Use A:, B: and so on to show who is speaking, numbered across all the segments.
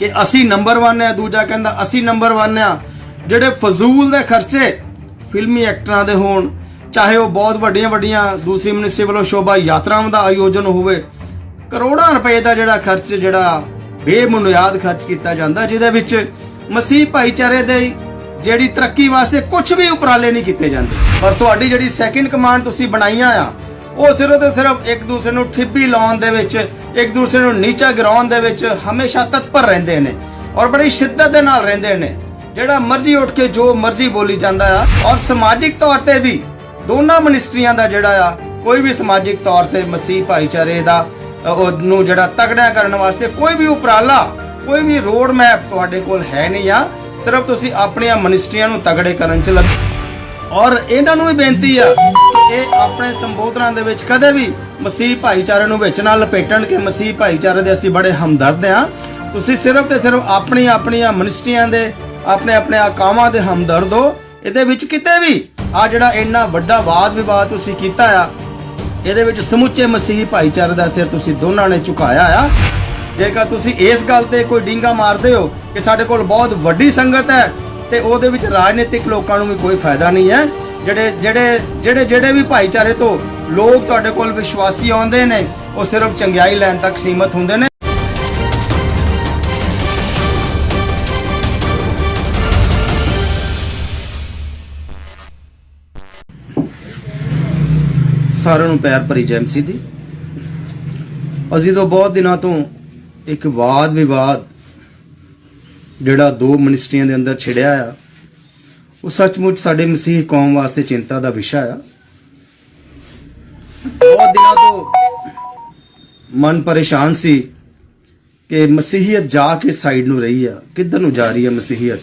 A: ਕਿ ਅਸੀਂ ਨੰਬਰ 1 ਆ, ਦੂਜਾ ਕਹਿੰਦਾ ਅਸੀਂ ਨੰਬਰ 1 ਆ। ਜਿਹੜੇ ਫਜ਼ੂਲ ਦੇ ਖਰਚੇ ਫਿਲਮੀ ਐਕਟਰਾਂ ਦੇ ਹੋਣ, ਚਾਹੇ ਉਹ ਬਹੁਤ ਵੱਡੀਆਂ ਵੱਡੀਆਂ, ਦੂਸਰੀ ਮਿਨਿਸਟਰੀ ਵੱਲੋਂ ਸ਼ੋਭਾ ਯਾਤਰਾਵਾਂ ਦਾ ਆਯੋਜਨ ਹੋਵੇ, ਕਰੋੜਾਂ ਰੁਪਏ ਦਾ ਜਿਹੜਾ ਖਰਚ, ਜਿਹੜਾ ਬੇਮੁਨਿਆਦ ਖਰਚ ਕੀਤਾ ਜਾਂਦਾ, ਜਿਹਦੇ ਵਿੱਚ ਮਸੀਹ ਭਾਈਚਾਰੇ ਦੇ ਜਿਹੜੀ ਤਰੱਕੀ ਵਾਸਤੇ ਕੁਝ ਵੀ ਉਪਰਾਲੇ ਨਹੀਂ ਕੀਤੇ ਜਾਂਦੇ। ਪਰ ਤੁਹਾਡੀ ਜਿਹੜੀ ਸੈਕਿੰਡ ਕਮਾਂਡ ਤੁਸੀਂ ਬਣਾਈਆਂ ਆ ਉਹ ਸਿਰਫ ਤੇ ਸਿਰਫ ਇੱਕ ਦੂਸਰੇ ਨੂੰ ਠਿੱਬੀ ਲਾਉਣ ਦੇ ਵਿੱਚ ਇੱਕ ਦੂਸਰੇ ਨੂੰ ਨੀਚਾ ਗਿਰਾਉਣ ਦੇ ਵਿੱਚ ਹਮੇਸ਼ਾ ਤਤਪਰ ਰਹਿੰਦੇ ਨੇ ਔਰ ਬੜੀ ਸ਼ਿੱਦਤ ਦੇ ਨਾਲ ਰਹਿੰਦੇ ਨੇ। ਜਿਹੜਾ ਮਰਜ਼ੀ ਉੱਠ ਕੇ ਜੋ ਮਰਜ਼ੀ ਬੋਲੀ ਜਾਂਦਾ ਆ ਔਰ ਸਮਾਜਿਕ ਤੌਰ ਤੇ ਵੀ ਦੋਨਾਂ ਮਿਨਿਸਟਰੀਆਂ ਦਾ ਜਿਹੜਾ ਆ ਕੋਈ ਵੀ ਸਮਾਜਿਕ ਤੌਰ ਤੇ ਮਸੀਹ ਭਾਈਚਾਰੇ ਦਾ ਅ, ਉਹਨੂੰ ਜਿਹੜਾ ਤਗੜਾ ਕਰਨ ਵਾਸਤੇ ਕੋਈ ਵੀ ਉਪਰਾਲਾ ਕੋਈ ਵੀ ਰੋਡ ਮੈਪ ਤੁਹਾਡੇ ਕੋਲ ਹੈ ਨਹੀਂ ਆ ਸਿਰਫ ਤੁਸੀਂ ਆਪਣੀਆਂ ਮਿਨਿਸਟਰੀਆਂ ਨੂੰ ਤਗੜੇ ਕਰਨ ਚ ਲੱਗੇ। ਔਰ ਇਹਨਾਂ ਨੂੰ ਵੀ ਬੇਨਤੀ ਆ ਇਹ ਆਪਣੇ ਸੰਬੋਧਨਾਂ ਦੇ ਵਿੱਚ ਕਦੇ ਵੀ ਮਸੀਹ ਭਾਈਚਾਰੇ ਨੂੰ ਵਿੱਚ ਨਾਲ ਲਪੇਟਣ ਕਿ ਮਸੀਹ ਭਾਈਚਾਰੇ ਦੇ ਅਸੀਂ ਬੜੇ ਹਮਦਰਦ ਆ ਤੁਸੀਂ ਸਿਰਫ ਤੇ ਸਿਰਫ ਆਪਣੀ ਆਪਣੀਆਂ ਮਿਨਿਸਟਰੀਆਂ ਦੇ, ਆਪਣੇ ਆਪਣੇ ਆਕਾਵਾਂ ਦੇ ਹਮਦਰਦ ਹੋ। ਇਹਦੇ ਵਿੱਚ ਕਿਤੇ ਵੀ ਆ ਜਿਹੜਾ ਇੰਨਾ ਵੱਡਾ ਵਾਦ ਵਿਵਾਦ ਤੁਸੀਂ ਕੀਤਾ ਆ, ਇਹਦੇ ਵਿੱਚ ਸਮੁੱਚੇ ਮਸੀਹ ਭਾਈਚਾਰੇ ਦਾ ਸਿਰ ਤੁਸੀਂ ਦੋਨਾਂ ਨੇ ਝੁਕਾਇਆ ਆ। ਜੇਕਰ ਤੁਸੀਂ ਇਸ ਗੱਲ ਤੇ ਕੋਈ ਡਿੰਗਾ ਮਾਰਦੇ ਹੋ ਕਿ ਸਾਡੇ ਕੋਲ ਬਹੁਤ ਵੱਡੀ ਸੰਗਤ ਹੈ ਤੇ ਉਹਦੇ ਵਿੱਚ ਰਾਜਨੀਤਿਕ ਲੋਕਾਂ ਨੂੰ ਵੀ ਕੋਈ ਫਾਇਦਾ ਨਹੀਂ ਹੈ। ਜਿਹੜੇ ਜਿਹੜੇ ਜਿਹੜੇ ਜਿਹੜੇ ਵੀ ਭਾਈਚਾਰੇ ਤੋਂ ਲੋਕ ਤੁਹਾਡੇ ਕੋਲ ਵਿਸ਼ਵਾਸੀ ਆਉਂਦੇ ਨੇ, ਉਹ ਸਿਰਫ ਚੰਗਿਆਈ ਲੈਣ ਤੱਕ ਸੀਮਤ ਹੁੰਦੇ ਨੇ। ਸਾਰਿਆਂ ਨੂੰ ਪਿਆਰ ਭਰੀ ਜੈਮਸੀ ਦੀ। ਅਸੀਂ ਤੋਂ ਬਹੁਤ ਦਿਨਾਂ ਤੋਂ ਇੱਕ ਵਾਦ ਵਿਵਾਦ ਜਿਹੜਾ ਦੋ ਮਿਨਿਸਟਰੀਆਂ ਦੇ ਅੰਦਰ ਛਿੜਿਆ ਆ। ਉਹ ਸੱਚਮੁੱਚ ਸਾਡੇ ਮਸੀਹ ਕੌਮ ਵਾਸਤੇ ਚਿੰਤਾ ਦਾ ਵਿਸ਼ਾ ਆ। ਬਹੁਤ ਦਿਨਾਂ ਤੋਂ ਮਨ ਪਰੇਸ਼ਾਨ ਸੀ ਕਿ ਮਸੀਹੀਅਤ ਜਾ ਕੇ ਸਾਈਡ ਨੂੰ ਰਹੀ ਆ। ਕਿੱਧਰ ਨੂੰ ਜਾ ਰਹੀ ਹੈ ਮਸੀਹੀਅਤ?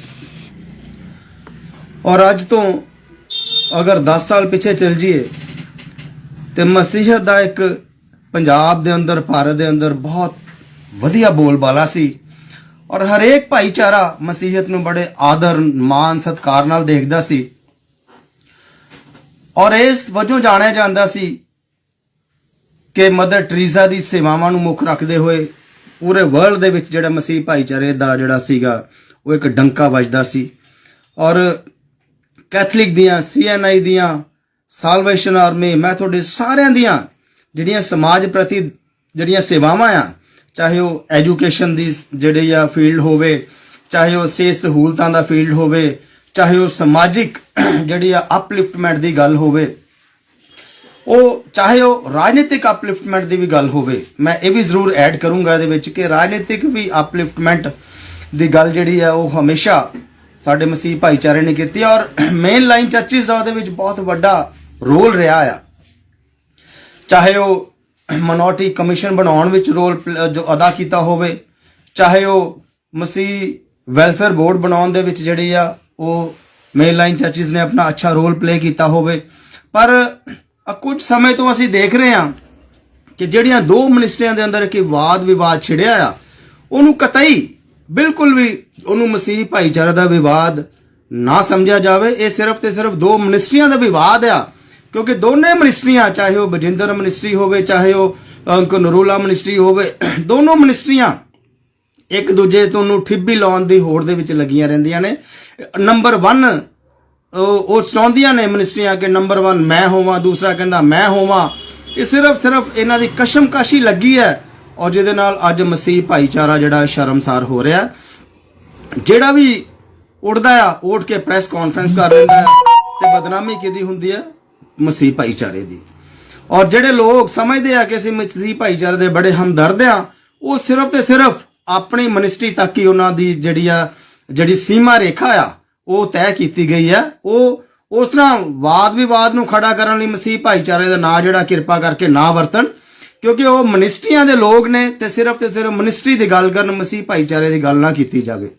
A: ਔਰ ਅੱਜ ਤੋਂ ਅਗਰ 10 ਸਾਲ ਪਿੱਛੇ ਚਲ ਜਾਈਏ, ਤੇ ਮਸੀਹਤ ਦਾ ਇੱਕ ਪੰਜਾਬ ਦੇ ਅੰਦਰ, ਭਾਰਤ ਦੇ ਅੰਦਰ ਬਹੁਤ ਵਧੀਆ ਬੋਲਬਾਲਾ ਸੀ। ਔਰ ਹਰੇਕ ਭਾਈਚਾਰਾ ਮਸੀਹਤ ਨੂੰ ਬੜੇ ਆਦਰ ਮਾਨ ਸਤਕਾਰ ਨਾਲ ਦੇਖਦਾ ਸੀ। ਔਰ ਇਸ ਵਜੋਂ ਜਾਣਿਆ ਜਾਂਦਾ ਸੀ ਕਿ ਮਦਰ ਟਰੀਜ਼ਾ ਦੀ ਸੇਵਾਵਾਂ ਨੂੰ ਮੁੱਖ ਰੱਖਦੇ ਹੋਏ ਪੂਰੇ ਵਰਲਡ ਦੇ ਵਿੱਚ ਜਿਹੜਾ ਮਸੀਹ ਭਾਈਚਾਰੇ ਦਾ ਜਿਹੜਾ ਸੀਗਾ, ਉਹ ਇੱਕ ਡੰਕਾ ਵੱਜਦਾ ਸੀ। ਔਰ ਕੈਥਲਿਕ ਦੀਆਂ ਸੀਐਨਆਈ ਦੀਆਂ, ਸਾਲਵੇਸ਼ਨ ਆਰਮੀ, ਮੈਥੋਡਿਸਟ ਸਾਰਿਆਂ ਦੀਆਂ ਜਿਹੜੀਆਂ ਸਮਾਜ ਪ੍ਰਤੀ ਜਿਹੜੀਆਂ ਸੇਵਾਵਾਂ ਆ ਚਾਹੇ ਉਹ ਐਜੂਕੇਸ਼ਨ ਦੀ ਜਿਹੜੀ ਆ ਫੀਲਡ ਹੋਵੇ, ਚਾਹੇ ਉਹ ਸਿਹਤ ਸਹੂਲਤਾਂ ਦਾ ਫੀਲਡ ਹੋਵੇ, ਚਾਹੇ ਉਹ ਸਮਾਜਿਕ ਜਿਹੜੀ ਆ ਅਪਲਿਫਟਮੈਂਟ ਦੀ ਗੱਲ ਹੋਵੇ, ਉਹ ਚਾਹੇ ਉਹ ਰਾਜਨੀਤਿਕ ਅਪਲਿਫਟਮੈਂਟ ਦੀ ਵੀ ਗੱਲ ਹੋਵੇ, ਮੈਂ ਇਹ ਵੀ ਜ਼ਰੂਰ ਐਡ ਕਰੂੰਗਾ ਇਹਦੇ ਵਿੱਚ ਕਿ ਰਾਜਨੀਤਿਕ ਵੀ ਅਪਲਿਫਟਮੈਂਟ ਦੀ ਗੱਲ ਜਿਹੜੀ ਆ ਉਹ ਹਮੇਸ਼ਾ ਸਾਡੇ ਮਸੀਹ ਭਾਈਚਾਰੇ ਨੇ ਕੀਤੀ ਔਰ ਮੇਨ ਲਾਈਨ ਚਰਚਿਸ ਦਾ ਉਹਦੇ ਵਿੱਚ ਬਹੁਤ ਵੱਡਾ ਰੋਲ ਰਿਹਾ ਆ। ਚਾਹੇ ਉਹ ਮਨੋਰਟੀ ਕਮਿਸ਼ਨ ਬਣਾਉਣ ਵਿੱਚ ਰੋਲ ਪਲ- ਜੋ ਅਦਾ ਕੀਤਾ ਹੋਵੇ, ਚਾਹੇ ਉਹ ਮਸੀਹ ਵੈਲਫੇਅਰ ਬੋਰਡ ਬਣਾਉਣ ਦੇ ਵਿੱਚ ਜਿਹੜੀ ਆ, ਉਹ ਮੇਨ ਲਾਈਨ ਚਰਚਿਸ ਨੇ ਆਪਣਾ ਅੱਛਾ ਰੋਲ ਪਲੇ ਕੀਤਾ ਹੋਵੇ। ਪਰ ਕੁਝ ਸਮੇਂ ਤੋਂ ਅਸੀਂ ਦੇਖ ਰਹੇ ਹਾਂ ਕਿ ਜਿਹੜੀਆਂ ਦੋ ਮਿਨਿਸਟਰੀਆਂ ਦੇ ਅੰਦਰ ਇੱਕ ਵਾਦ ਵਿਵਾਦ ਛਿੜਿਆ ਆ, ਉਹਨੂੰ ਕਤਈ ਬਿਲਕੁਲ ਵੀ ਉਹਨੂੰ ਮਸੀਹ ਭਾਈਚਾਰੇ ਦਾ ਵਿਵਾਦ ਨਾ ਸਮਝਿਆ ਜਾਵੇ। ਇਹ ਸਿਰਫ ਤੇ ਸਿਰਫ ਦੋ ਮਿਨਿਸਟਰੀਆਂ ਦਾ ਵਿਵਾਦ ਆ। ਕਿਉਂਕਿ ਦੋਨੇ ਮਿਨਿਸਟਰੀਆਂ ਚਾਹੇ ਉਹ ਬਜਿੰਦਰ ਮਿਨਿਸਟਰੀ ਹੋਵੇ, ਚਾਹੇ ਉਹ ਅੰਕ ਨਰੂਲਾ ਮਿਨਿਸਟਰੀ ਹੋਵੇ, ਦੋਨੋਂ ਮਿਨਿਸਟਰੀਆਂ ਇੱਕ ਦੂਜੇ ਤੋਂ ਨੂੰ ਠਿੱਬੀ ਲਾਉਣ ਦੀ ਹੋੜ ਦੇ ਵਿੱਚ ਲੱਗੀਆਂ ਰਹਿੰਦੀਆਂ ਨੇ। ਨੰਬਰ 1 ਉਹ ਚਾਹੁੰਦੀਆਂ ਨੇ ਮਿਨਿਸਟਰੀਆਂ ਕਿ ਨੰਬਰ 1 ਮੈਂ ਹੋਵਾਂ, ਦੂਸਰਾ ਕਹਿੰਦਾ ਮੈਂ ਹੋਵਾਂ। ਇਹ ਸਿਰਫ ਸਿਰਫ ਇਹਨਾਂ ਦੀ ਕਸ਼ਮਕਸ਼ੀ ਲੱਗੀ ਹੈ ਔਰ ਜਿਹਦੇ ਨਾਲ ਅੱਜ ਮਸੀਹ ਭਾਈਚਾਰਾ ਜਿਹੜਾ ਸ਼ਰਮਸਾਰ ਹੋ ਰਿਹਾ ਜਿਹੜਾ ਵੀ ਉੱਠਦਾ ਆ, ਉੱਠ ਕੇ ਪ੍ਰੈਸ ਕਾਨਫਰੰਸ ਕਰ ਲੈਂਦਾ ਹੈ ਤੇ ਬਦਨਾਮੀ ਕਿਹਦੀ ਹੁੰਦੀ ਹੈ? ਮਸੀਹ ਭਾਈਚਾਰੇ ਦੀ। ਔਰ ਜਿਹੜੇ ਲੋਕ ਸਮਝਦੇ ਆ ਕਿ ਅਸੀਂ ਮਸੀਹ ਭਾਈਚਾਰੇ ਦੇ ਬੜੇ ਹਮਦਰਦ ਆ, ਉਹ ਸਿਰਫ ਤੇ ਸਿਰਫ ਆਪਣੀ ਮਿਨਿਸਟਰੀ ਤੱਕ ਹੀ ਉਹਨਾਂ ਦੀ ਜਿਹੜੀ ਆ, ਜਿਹੜੀ ਸੀਮਾ ਰੇਖਾ ਆ, ਉਹ ਤੈਅ ਕੀਤੀ ਗਈ ਹੈ ਉਹ ਉਸ ਤਰ੍ਹਾਂ ਵਾਦ ਵਿਵਾਦ ਨੂੰ ਖੜਾ ਕਰਨ ਲਈ ਮਸੀਹ ਭਾਈਚਾਰੇ ਦਾ ਨਾਂ ਜਿਹੜਾ ਕਿਰਪਾ ਕਰਕੇ ਨਾ ਵਰਤਣ, ਕਿਉਂਕਿ ਉਹ ਮਿਨਿਸਟਰੀਆਂ ਦੇ ਲੋਕ ਨੇ ਤੇ ਸਿਰਫ ਤੇ ਸਿਰਫ ਮਿਨਿਸਟਰੀ ਦੀ ਗੱਲ ਕਰਨ, ਮਸੀਹ ਭਾਈਚਾਰੇ ਦੀ ਗੱਲ ਨਾ ਕੀਤੀ ਜਾਵੇ।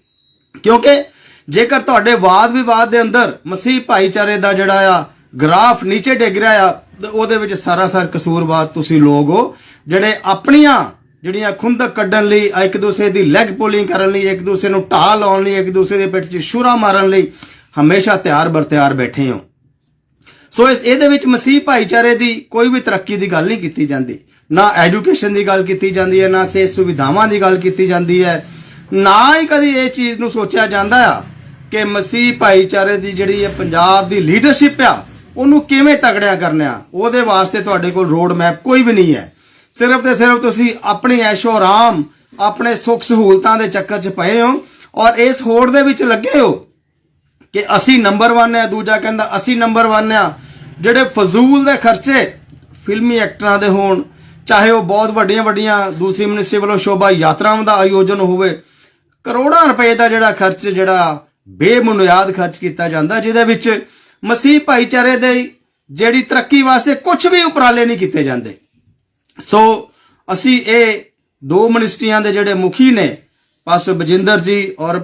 A: ਕਿਉਂਕਿ ਜੇਕਰ ਤੁਹਾਡੇ ਵਾਦ ਵਿਵਾਦ ਦੇ ਅੰਦਰ ਮਸੀਹ ਭਾਈਚਾਰੇ ਦਾ ਜਿਹੜਾ ਆ ਗ੍ਰਾਫ ਨੀਚੇ ਡਿੱਗ ਰਿਹਾ ਆ, ਤੇ ਉਹਦੇ ਵਿੱਚ ਸਾਰਾ ਸਾਰ ਕਸੂਰਵਾਦ ਤੁਸੀਂ ਲੋਕ ਹੋ, ਜਿਹੜੇ ਆਪਣੀਆਂ ਜਿਹੜੀਆਂ ਖੁੰਦਕ ਕੱਢਣ ਲਈ, ਇੱਕ ਦੂਸਰੇ ਦੀ ਲੈਗ ਪੁਲਿੰਗ ਕਰਨ ਲਈ, ਇੱਕ ਦੂਸਰੇ ਨੂੰ ਢਾਹ ਲਾਉਣ ਲਈ, ਇੱਕ ਦੂਸਰੇ ਦੇ ਪਿੱਠ 'ਚ ਸ਼ੂਰਾ ਮਾਰਨ ਲਈ ਹਮੇਸ਼ਾ ਤਿਆਰ ਬਰ ਤਿਆਰ ਬੈਠੇ ਹੋ। ਸੋ ਇਸ ਇਹਦੇ ਵਿੱਚ ਮਸੀਹ ਭਾਈਚਾਰੇ ਦੀ ਕੋਈ ਵੀ ਤਰੱਕੀ ਦੀ ਗੱਲ ਨਹੀਂ ਕੀਤੀ ਜਾਂਦੀ। ਨਾ ਐਜੂਕੇਸ਼ਨ ਦੀ ਗੱਲ ਕੀਤੀ ਜਾਂਦੀ ਹੈ, ਨਾ ਸਿਹਤ ਸੁਵਿਧਾਵਾਂ ਦੀ ਗੱਲ ਕੀਤੀ ਜਾਂਦੀ ਹੈ। ਨਾ ਹੀ ਕਦੀ ਇਹ ਚੀਜ਼ ਨੂੰ ਸੋਚਿਆ ਜਾਂਦਾ ਆ ਕਿ ਮਸੀਹ ਭਾਈਚਾਰੇ ਦੀ ਜਿਹੜੀ ਇਹ ਪੰਜਾਬ ਦੀ ਲੀਡਰਸ਼ਿਪ ਆ ਉਹਨੂੰ ਕਿਵੇਂ ਤਗੜਿਆ ਕਰਨਾ ਉਹਦੇ ਵਾਸਤੇ ਤੁਹਾਡੇ ਕੋਲ ਰੋਡ ਮੈਪ ਕੋਈ ਵੀ ਨਹੀਂ ਹੈ। ਸਿਰਫ ਤੇ ਸਿਰਫ ਤੁਸੀਂ ਆਪਣੇ ਐਸ਼ੋ ਆਰਾਮ, ਆਪਣੇ ਸੁੱਖ ਸਹੂਲਤਾਂ ਦੇ ਚੱਕਰ 'ਚ ਪਏ ਹੋ ਔਰ ਇਸ ਹੋੜ ਦੇ ਵਿੱਚ ਲੱਗੇ ਹੋ ਕਿ ਅਸੀਂ ਨੰਬਰ 1 ਹੈ। ਦੂਜਾ ਕਹਿੰਦਾ, ਅਸੀਂ ਨੰਬਰ 1 ਆ ਜਿਹੜੇ ਫਜ਼ੂਲ ਦੇ ਖਰਚੇ ਫਿਲਮੀ ਐਕਟਰਾਂ ਦੇ ਹੋਣ, ਚਾਹੇ ਉਹ ਬਹੁਤ ਵੱਡੀਆਂ ਵੱਡੀਆਂ, ਦੂਸਰੀ ਮਿਨਿਸਟਰੀ ਵੱਲੋਂ ਸ਼ੋਭਾ ਯਾਤਰਾਵਾਂ ਦਾ ਆਯੋਜਨ ਹੋਵੇ, ਕਰੋੜਾਂ ਰੁਪਏ ਦਾ ਜਿਹੜਾ ਖਰਚ, ਜਿਹੜਾ ਬੇਬੁਨਿਆਦ ਖਰਚ ਕੀਤਾ ਜਾਂਦਾ, ਜਿਹਦੇ ਵਿੱਚ ਮਸੀਹ ਭਾਈਚਾਰੇ ਦੇ ਜਿਹੜੀ ਤਰੱਕੀ ਵਾਸਤੇ ਕੁਝ ਵੀ ਉਪਰਾਲੇ ਨਹੀਂ ਕੀਤੇ ਜਾਂਦੇ। ਸੋ ਅਸੀਂ ਇਹ ਦੋ ਮਿਨਿਸਟਰੀਆਂ ਦੇ ਜਿਹੜੇ ਮੁਖੀ ਨੇ, ਪਾਸਟਰ ਬਜਿੰਦਰ ਜੀ ਔਰ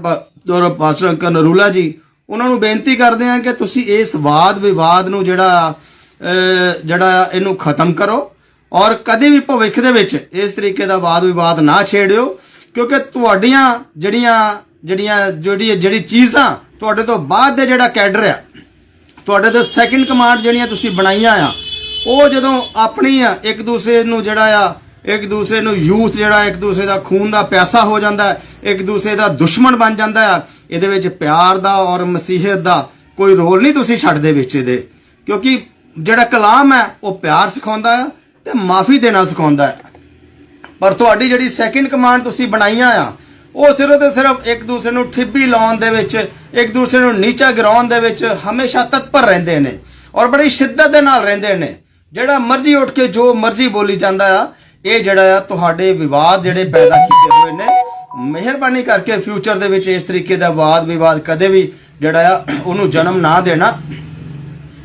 A: ਔਰ ਪਾਸਟਰ ਅੰਕਲ ਨਰੂਲਾ ਜੀ, ਉਹਨਾਂ ਨੂੰ ਬੇਨਤੀ ਕਰਦੇ ਹਾਂ ਕਿ ਤੁਸੀਂ ਇਸ ਵਾਦ ਵਿਵਾਦ ਨੂੰ ਜਿਹੜਾ ਜਿਹੜਾ ਇਹਨੂੰ ਖਤਮ ਕਰੋ ਔਰ ਕਦੇ ਵੀ ਭਵਿੱਖ ਦੇ ਵਿੱਚ ਇਸ ਤਰੀਕੇ ਦਾ ਵਾਦ ਵਿਵਾਦ ਨਾ ਛੇੜਿਓ, ਕਿਉਂਕਿ ਤੁਹਾਡੀਆਂ ਜਿਹੜੀਆਂ ਜਿਹੜੀਆਂ, ਜਿਹੜੀ ਜਿਹੜੀ ਚੀਜ਼ਾਂ ਤੁਹਾਡੇ ਤੋਂ ਬਾਅਦ ਦੇ ਜਿਹੜਾ ਕੈਡਰ ਆ ਤੁਹਾਡੇ ਤੋਂ ਸੈਕਿੰਡ ਕਮਾਂਡ ਜਿਹੜੀਆਂ ਤੁਸੀਂ ਬਣਾਈਆਂ ਆ, ਉਹ ਜਦੋਂ ਆਪਣੀ ਆ, ਇੱਕ ਦੂਸਰੇ ਨੂੰ ਜਿਹੜਾ ਆ, ਇੱਕ ਦੂਸਰੇ ਨੂੰ ਯੂਥ ਜਿਹੜਾ, ਇੱਕ ਦੂਸਰੇ ਦਾ ਖੂਨ ਦਾ ਪਿਆਸਾ ਹੋ ਜਾਂਦਾ ਇੱਕ ਦੂਸਰੇ ਦਾ ਦੁਸ਼ਮਣ ਬਣ ਜਾਂਦਾ ਆ, ਇਹਦੇ ਵਿੱਚ ਪਿਆਰ ਦਾ ਔਰ ਮਸੀਹਤ ਦਾ ਕੋਈ ਰੋਲ ਨਹੀਂ ਤੁਸੀਂ ਛੱਡਦੇ ਵਿੱਚ ਇਹਦੇ। ਕਿਉਂਕਿ ਜਿਹੜਾ ਕਲਾਮ ਹੈ, ਉਹ ਪਿਆਰ ਸਿਖਾਉਂਦਾ ਹੈ ਤੇ ਮਾਫੀ ਦੇਣਾ ਸਿਖਾਉਂਦਾ ਹੈ। ਪਰ ਤੁਹਾਡੀ ਜਿਹੜੀ ਸੈਕਿੰਡ ਕਮਾਂਡ ਤੁਸੀਂ ਬਣਾਈਆਂ ਆ ਉਹ ਸਿਰਫ ਤੇ ਸਿਰਫ ਇੱਕ ਦੂਸਰੇ ਨੂੰ ਠਿੱਬੀ ਲਾਉਣ ਦੇ ਵਿੱਚ, ਇੱਕ ਦੂਸਰੇ ਨੂੰ ਨੀਚਾ ਗਿਰਾਉਣ ਦੇ ਵਿੱਚ ਹਮੇਸ਼ਾ ਤਤਪਰ ਰਹਿੰਦੇ ਨੇ ਔਰ ਬੜੀ ਸ਼ਿੱਦਤ ਦੇ ਨਾਲ ਰਹਿੰਦੇ ਨੇ। ਜਿਹੜਾ ਮਰਜ਼ੀ ਉੱਠ ਕੇ ਜੋ ਮਰਜ਼ੀ ਬੋਲੀ ਜਾਂਦਾ ਆ, ਇਹ ਜਿਹੜਾ ਆ ਤੁਹਾਡੇ ਵਿਵਾਦ ਜਿਹੜੇ ਪੈਦਾ ਕੀਤੇ ਹੋਏ ਨੇ, ਮਿਹਰਬਾਨੀ ਕਰਕੇ ਫਿਊਚਰ ਦੇ ਵਿੱਚ ਇਸ ਤਰੀਕੇ ਦਾ ਵਾਦ ਵਿਵਾਦ ਕਦੇ ਵੀ ਜਿਹੜਾ ਆ, ਉਹਨੂੰ ਜਨਮ ਨਾ ਦੇਣਾ।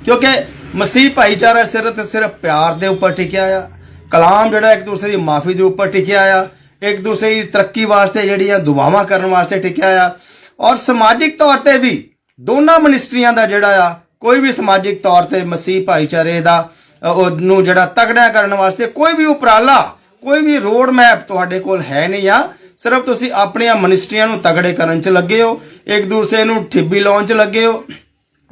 A: ਕਿਉਂਕਿ ਮਸੀਹ ਭਾਈਚਾਰਾ ਸਿਰਫ ਤੇ ਸਿਰਫ ਪਿਆਰ ਦੇ ਉੱਪਰ ਟਿਕਿਆ ਆ, ਕਲਾਮ ਜਿਹੜਾ ਇੱਕ ਦੂਸਰੇ ਦੀ ਮਾਫੀ ਦੇ ਉੱਪਰ ਟਿਕਿਆ ਆ ਇੱਕ ਦੂਸਰੇ ਦੀ ਤਰੱਕੀ ਵਾਸਤੇ ਜਿਹੜੀਆਂ ਦੁਆਵਾਂ ਕਰਨ ਵਾਸਤੇ ਟਿਕਿਆ ਆ। ਔਰ ਸਮਾਜਿਕ ਤੌਰ ਤੇ ਵੀ ਦੋਨਾਂ ਮਿਨਿਸਟਰੀਆਂ ਦਾ ਜਿਹੜਾ ਆ ਕੋਈ ਵੀ ਸਮਾਜਿਕ ਤੌਰ ਤੇ ਮਸੀਹ ਭਾਈਚਾਰੇ ਦਾ ਅ, ਉਹਨੂੰ ਜਿਹੜਾ ਤਗੜਾ ਕਰਨ ਵਾਸਤੇ ਕੋਈ ਵੀ ਉਪਰਾਲਾ ਕੋਈ ਵੀ ਰੋਡ ਮੈਪ ਤੁਹਾਡੇ ਕੋਲ ਹੈ ਨਹੀਂ ਆ। ਸਿਰਫ ਤੁਸੀਂ ਆਪਣੀਆਂ ਮਿਨਿਸਟਰੀਆਂ ਨੂੰ ਤਗੜੇ ਕਰਨ 'ਚ ਲੱਗੇ ਹੋ। ਇੱਕ ਦੂਸਰੇ ਨੂੰ ਠਿੱਬੀ ਲਾਉਣ 'ਚ ਲੱਗੇ ਹੋ।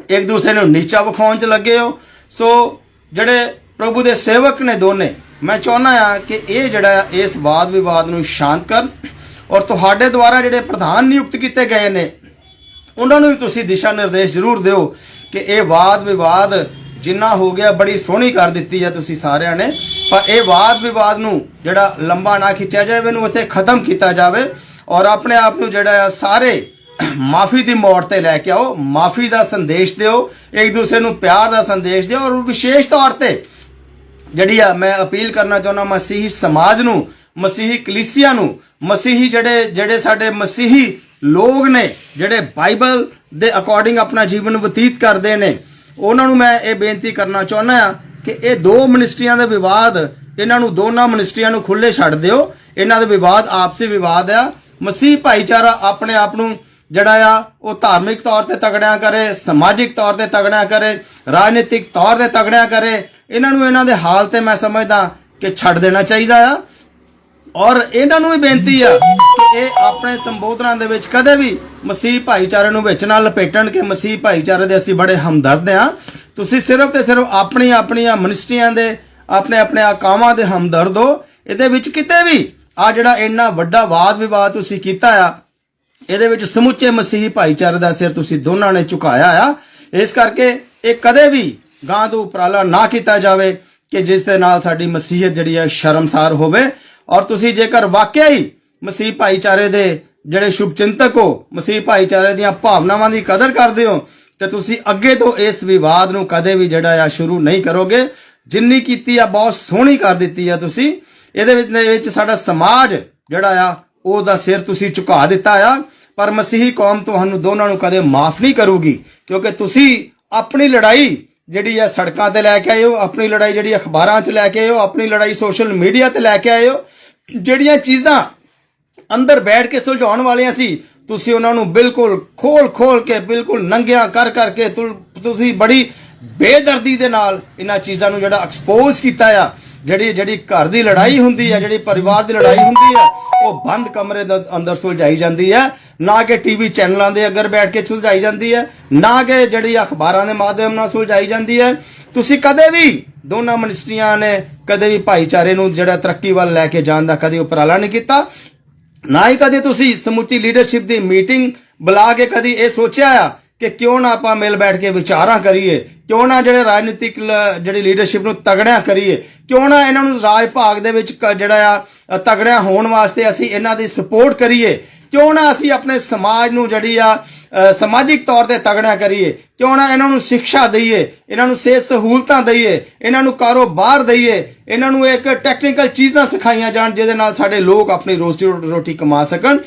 A: ਇੱਕ ਦੂਸਰੇ ਨੂੰ ਨੀਚਾ ਵਿਖਾਉਣ 'ਚ ਲੱਗੇ ਹੋ। ਸੋ ਜਿਹੜੇ ਪ੍ਰਭੂ ਦੇ ਸੇਵਕ ਨੇ ਦੋਨੇ ਮੈਂ ਚਾਹੁੰਦਾ ਆ ਕਿ ਇਹ ਜਿਹੜਾ ਇਸ ਵਾਦ ਵਿਵਾਦ ਨੂੰ ਸ਼ਾਂਤ ਕਰਨ ਔਰ ਤੁਹਾਡੇ ਦੁਆਰਾ ਜਿਹੜੇ ਪ੍ਰਧਾਨ ਨਿਯੁਕਤ ਕੀਤੇ ਗਏ ਨੇ, ਉਹਨਾਂ ਨੂੰ ਵੀ ਤੁਸੀਂ ਦਿਸ਼ਾ ਨਿਰਦੇਸ਼ ਜ਼ਰੂਰ ਦਿਓ ਕਿ ਇਹ ਵਾਦ ਵਿਵਾਦ ਜਿੰਨਾ ਹੋ ਗਿਆ ਬੜੀ ਸੋਹਣੀ ਕਰ ਦਿੱਤੀ ਹੈ ਤੁਸੀਂ ਸਾਰਿਆਂ ਨੇ। ਪਰ ਇਹ ਵਾਦ ਵਿਵਾਦ ਨੂੰ ਜਿਹੜਾ ਲੰਬਾ ਨਾ ਖਿੱਚਿਆ ਜਾਵੇ, ਇਹਨੂੰ ਉੱਥੇ ਖਤਮ ਕੀਤਾ ਜਾਵੇ ਔਰ ਆਪਣੇ ਆਪ ਨੂੰ ਜਿਹੜਾ ਆ ਸਾਰੇ ਮਾਫੀ ਦੀ ਮੋੜ ਤੇ ਲੈ ਕੇ ਆਓ, ਮਾਫੀ ਦਾ ਸੰਦੇਸ਼ ਦਿਓ, ਇੱਕ ਦੂਸਰੇ ਨੂੰ ਪਿਆਰ ਦਾ ਸੰਦੇਸ਼ ਦਿਓ ਔਰ ਵਿਸ਼ੇਸ਼ ਤੌਰ ਤੇ ਜਿਹੜੀ ਆ ਮੈਂ ਅਪੀਲ ਕਰਨਾ ਚਾਹੁੰਦਾ ਮਸੀਹੀ ਸਮਾਜ ਨੂੰ, ਮਸੀਹੀ ਕਲੀਸਿਆ ਨੂੰ, ਮਸੀਹੀ ਜਿਹੜੇ ਜਿਹੜੇ ਸਾਡੇ ਮਸੀਹੀ ਲੋਕ ਨੇ, ਜਿਹੜੇ ਬਾਈਬਲ ਦੇ ਅਕੋਰਡਿੰਗ ਆਪਣਾ ਜੀਵਨ ਬਤੀਤ ਕਰਦੇ ਨੇ, ਉਹਨਾਂ ਨੂੰ ਮੈਂ ਇਹ ਬੇਨਤੀ ਕਰਨਾ ਚਾਹੁੰਦਾ ਆ ਕਿ ਇਹ ਦੋ ਮਿਨਿਸਟਰੀਆਂ ਦਾ ਵਿਵਾਦ, ਇਹਨਾਂ ਨੂੰ ਦੋਨਾਂ ਮਿਨਿਸਟਰੀਆਂ ਨੂੰ ਖੁੱਲੇ ਛੱਡ ਦਿਓ। ਇਹਨਾਂ ਦਾ ਵਿਵਾਦ ਆਪਸੀ ਵਿਵਾਦ ਆ। ਮਸੀਹ ਭਾਈਚਾਰਾ ਆਪਣੇ ਆਪ ਨੂੰ ਜਿਹੜਾ ਆ, ਉਹ ਧਾਰਮਿਕ ਤੌਰ ਤੇ ਤਗੜਿਆ ਕਰੇ, ਸਮਾਜਿਕ ਤੌਰ ਤੇ ਤਗੜਿਆ ਕਰੇ, ਰਾਜਨੀਤਿਕ ਤੌਰ ਤੇ ਤਗੜਿਆ ਕਰੇ ਇਹਨਾਂ ਨੂੰ ਇਹਨਾਂ ਦੇ ਹਾਲ ਤੇ ਮੈਂ ਸਮਝਦਾ ਕਿ ਛੱਡ ਦੇਣਾ ਚਾਹੀਦਾ ਆ। ਔਰ ਇਹਨਾਂ ਨੂੰ ਵੀ ਬੇਨਤੀ ਆ ਕਿ ਇਹ ਆਪਣੇ ਸੰਬੋਧਨਾਂ ਦੇ ਵਿੱਚ ਕਦੇ ਵੀ ਮਸੀਹ ਭਾਈਚਾਰੇ ਨੂੰ ਵਿੱਚ ਨਾਲ ਲਪੇਟਣ ਕਿ ਮਸੀਹ ਭਾਈਚਾਰੇ ਦੇ ਅਸੀਂ ਬੜੇ ਹਮਦਰਦ ਆ। ਤੁਸੀਂ ਸਿਰਫ ਤੇ ਸਿਰਫ ਆਪਣੀ ਆਪਣੀਆਂ ਮਿਨਿਸਟਰੀਆਂ ਦੇ, ਆਪਣੇ ਆਪਣੇ ਆਕਾਵਾਂ ਦੇ ਹਮਦਰਦ ਹੋ। ਇਹਦੇ ਵਿੱਚ ਕਿਤੇ ਵੀ ਆ ਜਿਹੜਾ ਇੰਨਾ ਵੱਡਾ ਵਾਦ ਵਿਵਾਦ ਤੁਸੀਂ ਕੀਤਾ ਆ, ਇਹਦੇ ਵਿੱਚ ਸਮੁੱਚੇ ਮਸੀਹੀ ਭਾਈਚਾਰੇ ਦਾ ਸਿਰ ਤੁਸੀਂ ਦੋਨਾਂ ਨੇ ਝੁਕਾਇਆ ਆ। ਇਸ ਕਰਕੇ ਇਹ ਕਦੇ ਵੀ ਗਾਂ ਤੋਂ ਉਪਰਾਲਾ ਨਾ ਕੀਤਾ ਜਾਵੇ ਕਿ ਜਿਸ ਦੇ ਨਾਲ ਸਾਡੀ ਮਸੀਹਤ ਜਿਹੜੀ ਹੈ ਸ਼ਰਮਸਾਰ ਹੋਵੇ। ਔਰ ਤੁਸੀਂ ਜੇਕਰ ਵਾਕਿਆ ਹੀ ਮਸੀਹ ਭਾਈਚਾਰੇ ਦੇ ਜਿਹੜੇ ਸ਼ੁਭ ਚਿੰਤਕ ਹੋ, ਮਸੀਹ ਭਾਈਚਾਰੇ ਦੀਆਂ ਭਾਵਨਾਵਾਂ ਦੀ ਕਦਰ ਕਰਦੇ ਹੋ, ਤੇ ਤੁਸੀਂ ਅੱਗੇ ਤੋਂ ਇਸ ਵਿਵਾਦ ਨੂੰ ਕਦੇ ਵੀ ਜਿਹੜਾ ਆ ਸ਼ੁਰੂ ਨਹੀਂ ਕਰੋਗੇ। ਜਿੰਨੀ ਕੀਤੀ ਆ, ਬਹੁਤ ਸੋਹਣੀ ਕਰ ਦਿੱਤੀ ਆ ਤੁਸੀਂ। ਇਹਦੇ ਵਿੱਚ ਦੇ ਵਿੱਚ ਸਾਡਾ ਸਮਾਜ ਜਿਹੜਾ ਆ, ਉਹਦਾ ਸਿਰ ਤੁਸੀਂ ਝੁਕਾ ਦਿੱਤਾ ਆ। ਪਰ ਮਸੀਹੀ ਕੌਮ ਤੁਹਾਨੂੰ ਦੋਨਾਂ ਨੂੰ ਕਦੇ ਮਾਫ ਨਹੀਂ ਕਰੂਗੀ, ਕਿਉਂਕਿ ਤੁਸੀਂ ਆਪਣੀ ਲੜਾਈ ਜਿਹੜੀ ਆ ਸੜਕਾਂ ਤੇ ਲੈ ਕੇ ਆਏ ਹੋ, ਆਪਣੀ ਲੜਾਈ ਜਿਹੜੀ ਅਖਬਾਰਾਂ 'ਚ ਲੈ ਕੇ ਆਇਓ ਆਪਣੀ ਲੜਾਈ ਸੋਸ਼ਲ ਮੀਡੀਆ ਤੇ ਲੈ ਕੇ ਆਏ ਹੋ, ਜਿਹੜੀਆਂ ਚੀਜ਼ਾਂ ਅੰਦਰ ਬੈਠ ਕੇ ਸੁਲਝਾਉਣ ਵਾਲੀਆਂ ਸੀ, ਤੁਸੀਂ ਉਹਨਾਂ ਨੂੰ ਬਿਲਕੁਲ ਖੋਲ ਖੋਲ ਕੇ, ਬਿਲਕੁਲ ਨੰਗਿਆਂ ਕਰ ਕਰਕੇ ਤੁਸੀਂ ਬੜੀ ਬੇਦਰਦੀ ਦੇ ਨਾਲ ਇਹਨਾਂ ਚੀਜ਼ਾਂ ਨੂੰ ਜਿਹੜਾ ਐਕਸਪੋਜ਼ ਕੀਤਾ ਆ। ਜਿਹੜੀ ਜਿਹੜੀ ਘਰ ਦੀ ਲੜਾਈ ਹੁੰਦੀ ਹੈ, ਜਿਹੜੀ ਪਰਿਵਾਰ ਦੀ ਲੜਾਈ ਹੁੰਦੀ ਹੈ, ਉਹ ਬੰਦ ਕਮਰੇ ਦੇ ਅੰਦਰ ਸੁਲਝਾਈ ਜਾਂਦੀ ਹੈ। ਨਾ ਕਿ ਟੀਵੀ ਚੈਨਲਾਂ ਦੇ ਅੱਗੇ ਬੈਠ ਕੇ ਸੁਲਝਾਈ ਜਾਂਦੀ ਹੈ, ਨਾ ਕਿ ਜਿਹੜੀ ਅਖਬਾਰਾਂ ਦੇ ਮਾਧਿਅਮ ਨਾਲ ਸੁਲਝਾਈ ਜਾਂਦੀ ਹੈ। ਤੁਸੀਂ ਕਦੇ ਵੀ ਦੋਨਾਂ ਮਿਨਿਸਟਰੀਆਂ ਨੇ ਕਦੇ ਵੀ ਭਾਈਚਾਰੇ ਨੂੰ ਜਿਹੜਾ ਤਰੱਕੀ ਵੱਲ ਲੈ ਕੇ ਜਾਣ ਦਾ ਕਦੇ ਉਪਰਾਲਾ ਨਹੀਂ ਕੀਤਾ, ਨਾ ਹੀ ਕਦੇ ਤੁਸੀਂ ਸਮੁੱਚੀ ਲੀਡਰਸ਼ਿਪ ਦੀ ਮੀਟਿੰਗ ਬੁਲਾ ਕੇ ਕਦੀ ਇਹ ਸੋਚਿਆ ਆ ਕਿ ਕਿਉਂ ਨਾ ਆਪਾਂ ਮਿਲ ਬੈਠ ਕੇ ਵਿਚਾਰਾਂ ਕਰੀਏ? ਕਿਉਂ ਨਾ ਜਿਹੜੇ ਰਾਜਨੀਤਿਕ ਜਿਹੜੀ ਲੀਡਰਸ਼ਿਪ ਨੂੰ ਤਗੜਿਆਂ ਕਰੀਏ? ਕਿਉਂ ਨਾ ਇਹਨਾਂ ਨੂੰ ਰਾਜ ਭਾਗ ਦੇ ਵਿੱਚ ਕ- ਜਿਹੜਾ ਆ ਅ, ਤਗੜਿਆਂ ਹੋਣ ਵਾਸਤੇ ਅਸੀਂ ਇਹਨਾਂ ਦੀ ਸਪੋਰਟ ਕਰੀਏ? ਕਿਉਂ ਨਾ ਅਸੀਂ ਆਪਣੇ ਸਮਾਜ ਨੂੰ ਜਿਹੜੀ ਆ ਸਮਾਜਿਕ ਤੌਰ ਤੇ ਤਗੜਿਆਂ ਕਰੀਏ? ਕਿਉਂ ਨਾ ਇਹਨਾਂ ਨੂੰ ਸਿੱਖਿਆ ਦਈਏ? ਇਹਨਾਂ ਨੂੰ ਸਿਹਤ ਸਹੂਲਤਾਂ ਦਈਏ? ਇਹਨਾਂ ਨੂੰ ਕਾਰੋਬਾਰ ਦਈਏ? ਇਹਨਾਂ ਨੂੰ ਇੱਕ ਟੈਕਨੀਕਲ ਚੀਜ਼ਾਂ ਸਿਖਾਈਆਂ ਜਾਣ ਜਿਹਦੇ ਨਾਲ ਸਾਡੇ ਲੋਕ ਆਪਣੀ ਰੋਜ਼ੀ ਰੋਟੀ ਕਮਾ ਸਕਣ।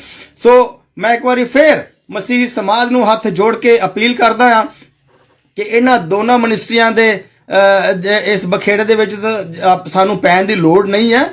A: ਸੋ ਮੈਂ ਇੱਕ ਵਾਰੀ ਫੇਰ ਮਸੀਹ ਸਮਾਜ ਨੂੰ ਹੱਥ ਜੋੜ ਕੇ ਅਪੀਲ ਕਰਦਾ ਹਾਂ ਕਿ ਇਹਨਾਂ ਦੋਨਾਂ ਮਿਨਿਸਟਰੀਆਂ ਦੇ ਇਸ ਬਖੇੜੇ ਦੇ ਵਿੱਚ ਸਾਨੂੰ ਪੈਣ ਦੀ ਲੋੜ ਨਹੀਂ ਹੈ।